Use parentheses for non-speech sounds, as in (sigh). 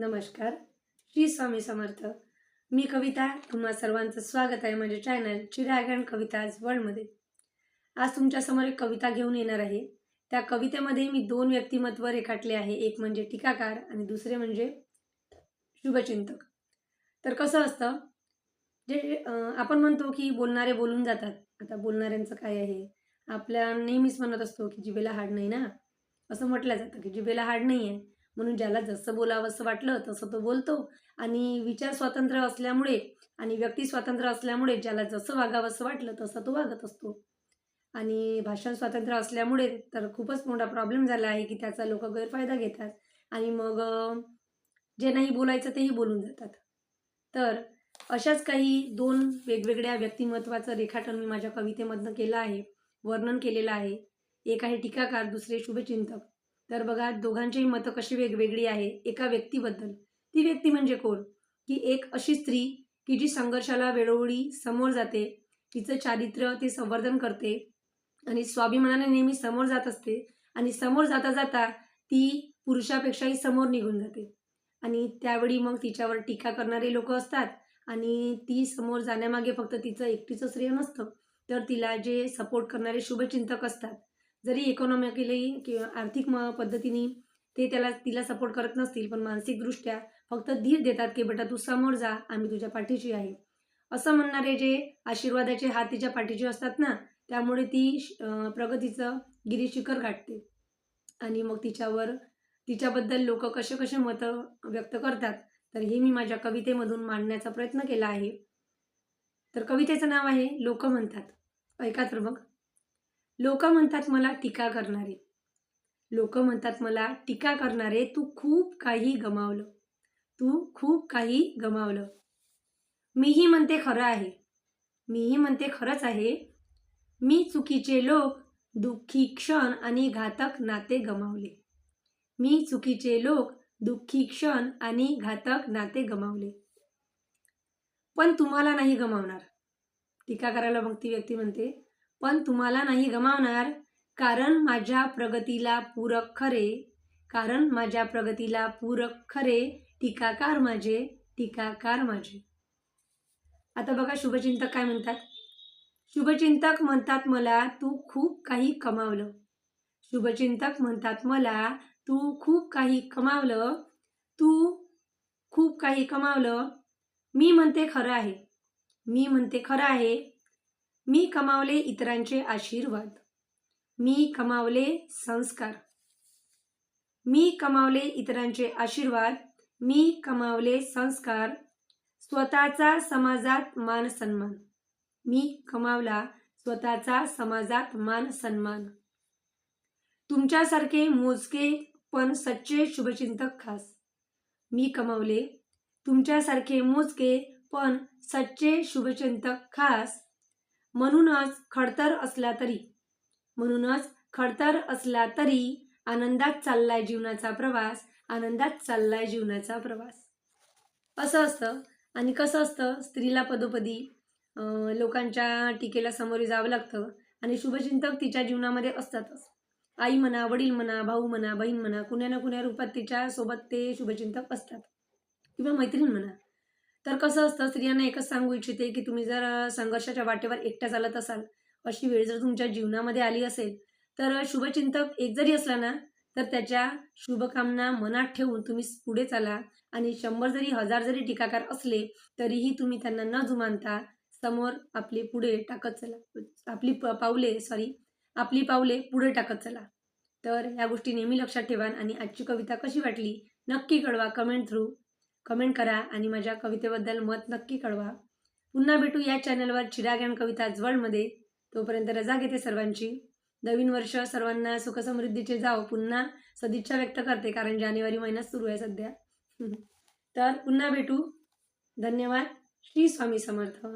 नमस्कार. श्री स्वामी समर्थ. मी कविता तुम्हा सर्वांचं स्वागत आहे माझ्या चॅनल चिरागण आज वर्ल्डमध्ये आज तुमच्यासमोर एक कविता घेऊन येणार आहे. त्या कवितेमध्ये मी दोन व्यक्तिमत्व रेखाटले आहे. एक म्हणजे टीकाकार आणि दुसरे म्हणजे शुभचिंतक. तर कसं असतं? जे आपण म्हणतो की बोलणारे बोलून जातात. आता बोलणाऱ्यांचं काय आहे? आपल्या नेहमीच म्हणत असतो की जिभेला हाड नाही ना? असं म्हटलं जातं की जिभेला हाड नाही आहे म्हणून ज्याला जसं बोलावंसं वाटलं तसं तो बोलतो. आणि विचार स्वातंत्र्य असल्यामुळे आणि व्यक्ती स्वातंत्र्य असल्यामुळे ज्याला जसं वागावंसं वाटलं तसं तो वागत असतो. आणि भाषण स्वातंत्र्य असल्यामुळे तर खूपच मोठा प्रॉब्लेम झाला आहे की त्याचा लोक गैरफायदा घेतात. आणि मग जे नाही बोलायचं तेही बोलून जातात. तर अशाच काही दोन वेगवेगळ्या व्यक्तिमत्वाचं रेखाटन मी माझ्या कवितेमधनं केलं आहे वर्णन केलेलं आहे. एक आहे टीकाकार दुसरे शुभचिंतक. तर बघा दोघांचीही मतं कशी वेगवेगळी आहे एका व्यक्तीबद्दल. ती व्यक्ती म्हणजे कोण? की एक अशी स्त्री की जी संघर्षाला वेळोवेळी समोर जाते तिचं चारित्र्य ते संवर्धन करते आणि स्वाभिमानाने नेहमी समोर जात असते आणि समोर जाता जाता ती पुरुषापेक्षाही समोर निघून जाते. आणि त्यावेळी मग तिच्यावर टीका करणारे लोक असतात आणि ती समोर जाण्यामागे फक्त तिचं एकटीचं श्रेय नसतं. तर तिला जे सपोर्ट करणारे शुभचिंतक असतात जरी इकॉनॉमिकली किंवा आर्थिक म पद्धतीने ते त्याला तिला सपोर्ट करत नसतील पण मानसिकदृष्ट्या फक्त धीर देतात की बेटा तू समोर जा आम्ही तुझ्या पाठीशी आहे. असं म्हणणारे जे आशीर्वादाचे हात तिच्या पाठीशी असतात ना त्यामुळे ती श- प्रगतीचं गिरीशिखर गाठते. आणि मग तिच्यावर तिच्याबद्दल लोक कसे कसे मतं व्यक्त करतात तर हे मी माझ्या कवितेमधून मांडण्याचा प्रयत्न केला आहे. तर कवितेचं नाव आहे लोक म्हणतात. ऐका तर मग. लोक म्हणतात मला टीका करणारे. लोक म्हणतात मला टीका करणारे तू खूप काही गमावलं. तू खूप काही गमावलं. मीही म्हणते खरं आहे. मीही म्हणते खरंच आहे. मी चुकीचे लोक दुःखी क्षण आणि घातक नाते गमावले. मी चुकीचे लोक दुःखी क्षण आणि घातक नाते गमावले. पण तुम्हाला नाही गमावणार. टीका करायला मग ती व्यक्ती म्हणते पण तुम्हाला नाही गमावणार कारण माझ्या प्रगतीला पूरक खरे कारण माझ्या प्रगतीला पूरक खरे टीकाकार माझे टीकाकार माझे. आता बघा शुभचिंतक काय म्हणतात. शुभचिंतक म्हणतात मला तू खूप काही कमावलं. शुभचिंतक म्हणतात मला तू खूप काही कमावलं. तू खूप काही कमावलं. मी म्हणते खरं आहे. मी म्हणते खरं आहे. मी कमावले इतरांचे आशीर्वाद. मी कमावले संस्कार. मी कमावले इतरांचे आशीर्वाद. मी कमावले संस्कार. स्वतःचा समाजात मान सन्मान. मी कमावला स्वतःचा समाजात मान सन्मान. तुमच्यासारखे मोजके पण सच्चे शुभचिंतक खास. मी कमावले. तुमच्यासारखे मोजके पण सच्चे शुभचिंतक खास. म्हणूनच खडतर असला तरी. म्हणूनच खडतर असला तरी आनंदात चाललाय जीवनाचा प्रवास आनंदात चाललाय जीवनाचा प्रवास. असं असतं आणि कसं असतं स्त्रीला पदोपदी लोकांच्या टीकेला सामोरे जावं लागतं आणि शुभचिंतक तिच्या जीवनामध्ये असतातच. आई म्हणा वडील म्हणा भाऊ म्हणा बहीण म्हणा कुण्या ना कुण्या रूपात तिच्यासोबत ते शुभचिंतक असतात. किंवा मैत्रीण म्हणा. तर कसं असतं स्त्रियांना एकच सांगू इच्छिते की तुम्ही जर संघर्षाच्या वाटेवर एकट्या चालत असाल अशी वेळ जर तुमच्या जीवनामध्ये आली असेल तर शुभचिंतक एक जरी असला ना तर त्याच्या शुभकामना मनात ठेवून तुम्ही पुढे चाला आणि शंभर जरी हजार जरी टीकाकार असले तरीही तुम्ही त्यांना न जुमानता समोर आपले पुढे टाकत चला. आपली प पावले सॉरी आपली पावले पुढे टाकत चला. तर ह्या गोष्टी नेहमी लक्षात ठेवा आणि आजची कविता कशी वाटली नक्की कळवा कमेंट थ्रू. कमेंट करा आणि माझ्या कवितेबद्दल मत नक्की कळवा. पुन्हा भेटू या चॅनलवर चिरागण कविता वर्ल्डमध्ये तोपर्यंत रजा घेते सर्वांची. नवीन वर्ष सर्वांना सुखसमृद्धीचे जाओ पुन्हा सदिच्छा व्यक्त करते कारण जानेवारी महिना सुरू आहे सध्या. (laughs) तर पुन्हा भेटू. धन्यवाद. श्री स्वामी समर्थ.